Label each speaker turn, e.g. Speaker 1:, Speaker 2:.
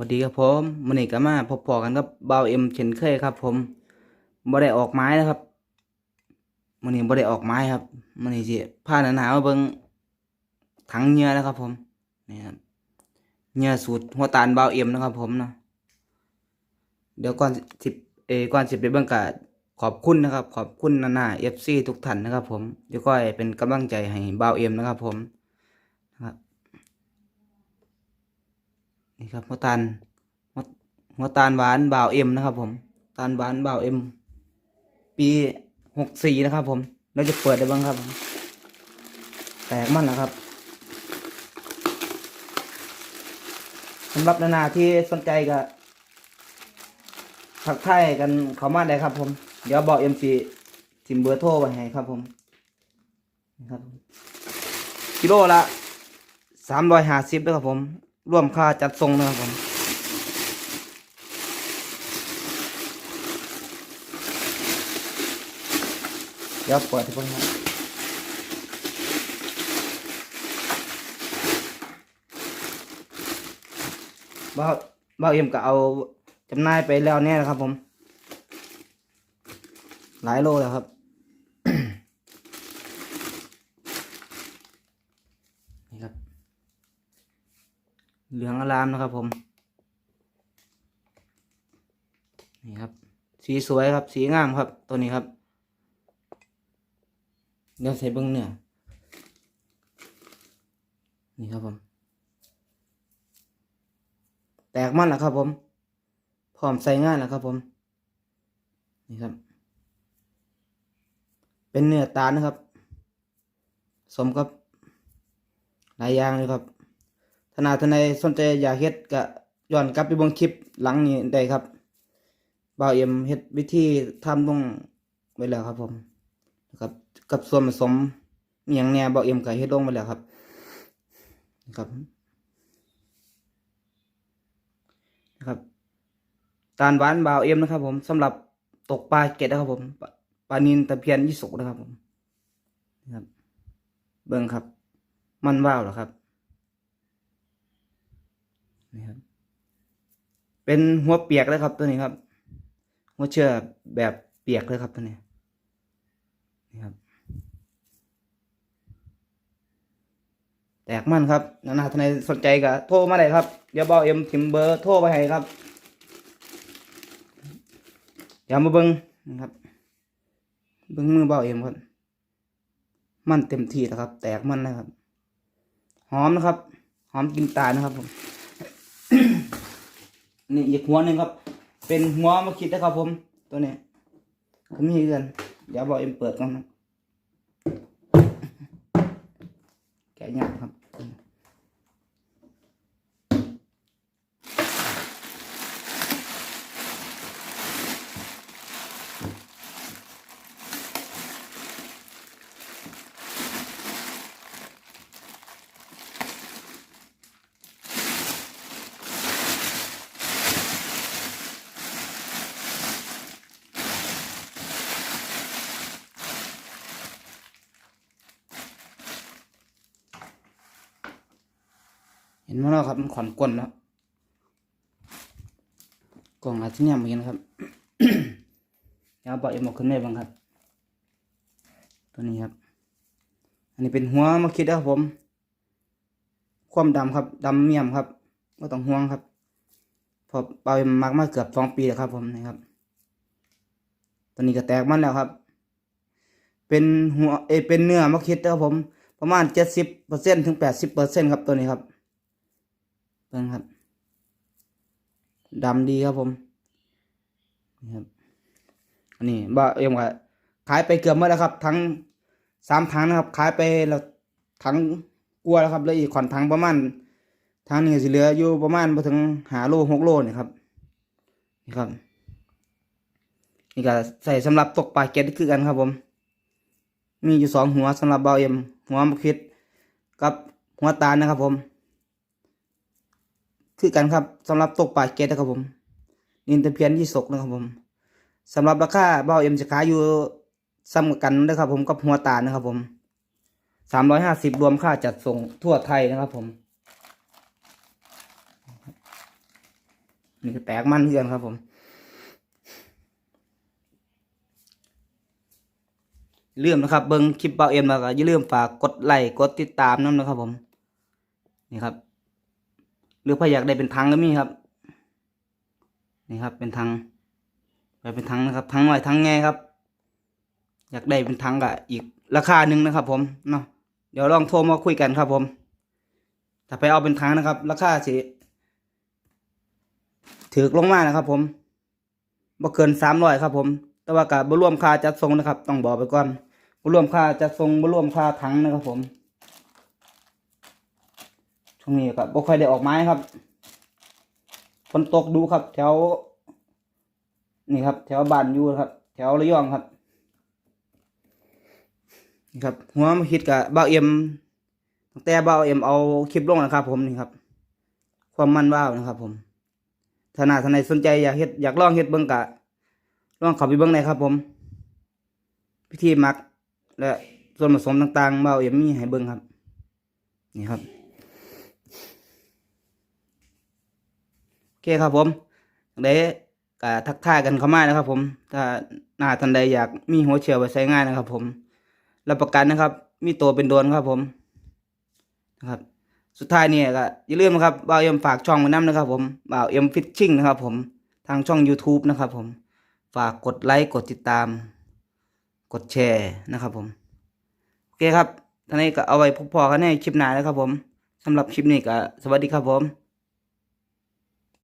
Speaker 1: สวัสดีครับผมมื้อนี้ก็มาพบพอกันกับเบาเอ็มเช่นเคยครับ ผมบ่ได้ออกไม้นะครับมื้อนี้บ่ได้ออกไม้ครับมื้อนี้สิพาหนาๆมาเบิ่งถังเหงื่อนะครับ ผมนี่ครับเหงื่อสูตรหัวตาลเบาเอ็มนะครับ ผมเนาะเดี๋ยวก่อนสิบเอก่อนสิบไปเบิ่งก็ขอบคุณนะครับ ขอบคุณนานา FC ทุกท่านนะครับ ผมเดี๋ยวก็เป็นกำลังใจให้เบาเอ็มนะครับ ผมนะครับ นี่ครับหัวตาลหัวหัวตาลหวานบ่าวเอ็มนะครับ ผมตาลหวานบ่าวเอ็มปีหกสี่นะครับ ผมเราจะเปิดได้บ้างครับ แตกมันนะครับสำหรับนานาที่สนใจก็ทักทายกันเขามาได้ครับ ผม เดี๋ยวบอกเอ็มซีทิมเบอร์โทรไว้ให้ครับ ผมนะครับกิโลละสามร้อยห้าสิบนะครับผม ร่วมค่าจัดส่งนะครับผมเดี๋ยวเปิดให้เพิ่งครับบ้าบ้าเอ็มก็เอาจำหน่ายไปแล้วเนี่ยนะครับผม หลายโลแล้วครับ นี่ครับ เหลืองอารามนะครับผม นี่ครับ สีสวยครับ สีงามครับ ตัวนี้ครับ เดี๋ยวใส่เบิ้องเนื้อ นี่ครับผม แตกมันแล้วครับผม พร้อมใส่งานแล้วครับผม นี่ครับ เป็นเนื้อตาลนะครับ สมกับหลายอย่างเลยครับ ธนาทนายสนใจอยากเฮ็ดก็ย้อนกลับไปเบิ่งคลิปหลังนี้ได้ครับบ่าวเอ็มเฮ็ดวิธีทำต้องไว้แล้วครับผมนะครับกับส่วนผสมอย่างแน่บ่าวเอ็มก็เฮ็ดลงไว้แล้วครับนะครับนะครับตาลหวานบ่าวเอ็มนะครับ ผมสำหรับตกปลาเก็ดนะครับ ผมปลานินตะเพียนยี่สกนะครับผมนะครับ เบิ่งครับ มันว่าวเหรอครับ นี่ครับ เป็นหัวเปียกเลยครับตัวนี้ครับ หัวเชื่อแบบเปียกเลยครับตัวนี้นี่ครับ แตกมันครับนานาทนายสนใจก็โทรมาได้ครับ เดี๋ยวบอกเอ็มทิมเบอร์โทรไปให้ครับ เดี๋ยวมาเบิ้งนะครับ เบิ้งมือเบาเอ็มครับ มันเต็มที่แล้วครับ แตกมันนะครับ หอมนะครับ หอมกินตาลนะครับผม นี่อีกหัวหนึ่งครับ เป็นหัวมาคิดนะครับ ผมตัวนี้ผมมีเงินเดี๋ยวบอกเอ็มเปิดก่อนนะแกะยากครับ เห็นไหมล่ะครับมันขอนกลนแล้วกล่องอาจจะเนี่ยเหมือนกันครับเดี๋ยวบอกเอ็มบอกขึ้นแม่บ้างครับ ตัวนี้ครับ อันนี้เป็นหัวมะคิดนะครับผม ความดำครับดำเมี่ยมครับก็ต้องห่วงครับพอเปาเอ็มมักมาเกือบสองปีแล้วครับผมนะครับตัวนี้ก็แตกมันแล้วครับ เป็นหัวเอเป็นเนื้อมะคิดนะครับผม ประมาณเจ็ดสิบเปอร์เซ็นถึงแปดสิบเปอร์เซ็นครับตัวนี้ครับ เบิ่งครับดำดีครับผมนี่ครับอันนี้บ่าเอ็มก็ขายไปเกือบหมดแล้วครับ ทั้งสามถังนะครับ ขายไปแล้วถังกลัวแล้วครับแล้วอีกขอนถังประมาณถังนี้สิเหลืออยู่ประมาณมาถึงหาโลหกโลนี่ครับนี่ครับนี่ก็ใส่สำหรับตกปลาเก็ตคือกันครับผม มีอยู่สองหัวสำหรับเบาเอ็มหัวมะคิดกับหัวตาลนะครับผม คือกันครับสำหรับตกปลาเกตนะครับผมนินตะเพียนยี่สกนะครับผมสำหรับราคาเบ้าเอ็มจะขายอยู่ซ้ำกันนะครับผมกับหัวตาลนะครับผมสามร้อยห้าสิบรวมค่าจัดส่งทั่วไทยนะครับผมนี่แตกมั่นเพื่อนครับผมอย่าลืมนะครับเบิ้งคลิปเบาเอ็มแล้วก็อย่าลืมฝากกดไลค์กดติดตามน้ำนะครับผม นี่ครับ รือถ้าอยากได้เป็นทังก็มีครับ นี่ครับ เป็นทังไปเป็นทังนะครับทังหน่อยทังไงครับ อยากได้เป็นทังก็อีกราคาหนึ่งนะครับ ผมเนาะเดี๋ยวลองโทรมาคุยกันครับ ผมถ้าไปเอาเป็นทังนะครับ ราคาสิถือลงมานะครับ ผมบ่เกินสามร้อยครับ ผม แต่ว่ากับบรวมค่าจัดส่งนะครับ ต้องบอกไปก่อนบรวมค่าจัดส่งบรวมค่าถังนะครับ ผม ช่วงนี้ก็บ่ค่อยได้ออกไม้ครับฝนตกดูครับ แถว นี่ครับ แถวบ้านอยู่ครับ แถวระยองครับนี่ครับหัวมาคิดกับเบ้าเอ็มตั้งแต่เบ้าเอ็มเอาคลิปลงนะครับ ผมนี่ครับ ความมันว้าวนะครับ ผมถ้าหนาท่านใดสนใจอยากเฮ็ดอยากลองเฮ็ดเบิ่งกะลองข้าไปเบิ่งได้ครับ ผมพิธีมัก และส่วนผสมต่างๆเบ้าเอ็มมีให้เบิ่งครับ นี่ครับ โอ เคครับผมเดี๋ยวก็ทักทายกันเข้ามานะครับ ผม ถ้าหน้าท่านใดอยากมีหัวเชื้อไว้ใช้ง่ายนะครับ ผมรับประกันนะครับ มีตัวเป็นโดนครับผมนะครับสุดท้ายเนี่ยก็อย่าลืมนะครับบ่าวเอ็มฝากช่องไว้น้ำนะครับ ผมบ่าวเอ็มฟิชชิ่งนะครับ ผมทางช่อง YouTube นะครับ ผมฝากกดไลค์กดติดตาม กดแชร์นะครับ ผมโอเคครับท่านนี้ก็เอาไว้พบพอกันในคลิปหน้าแล้วครับ ผมสำหรับคลิปนี้ก็สวัสดีครับผม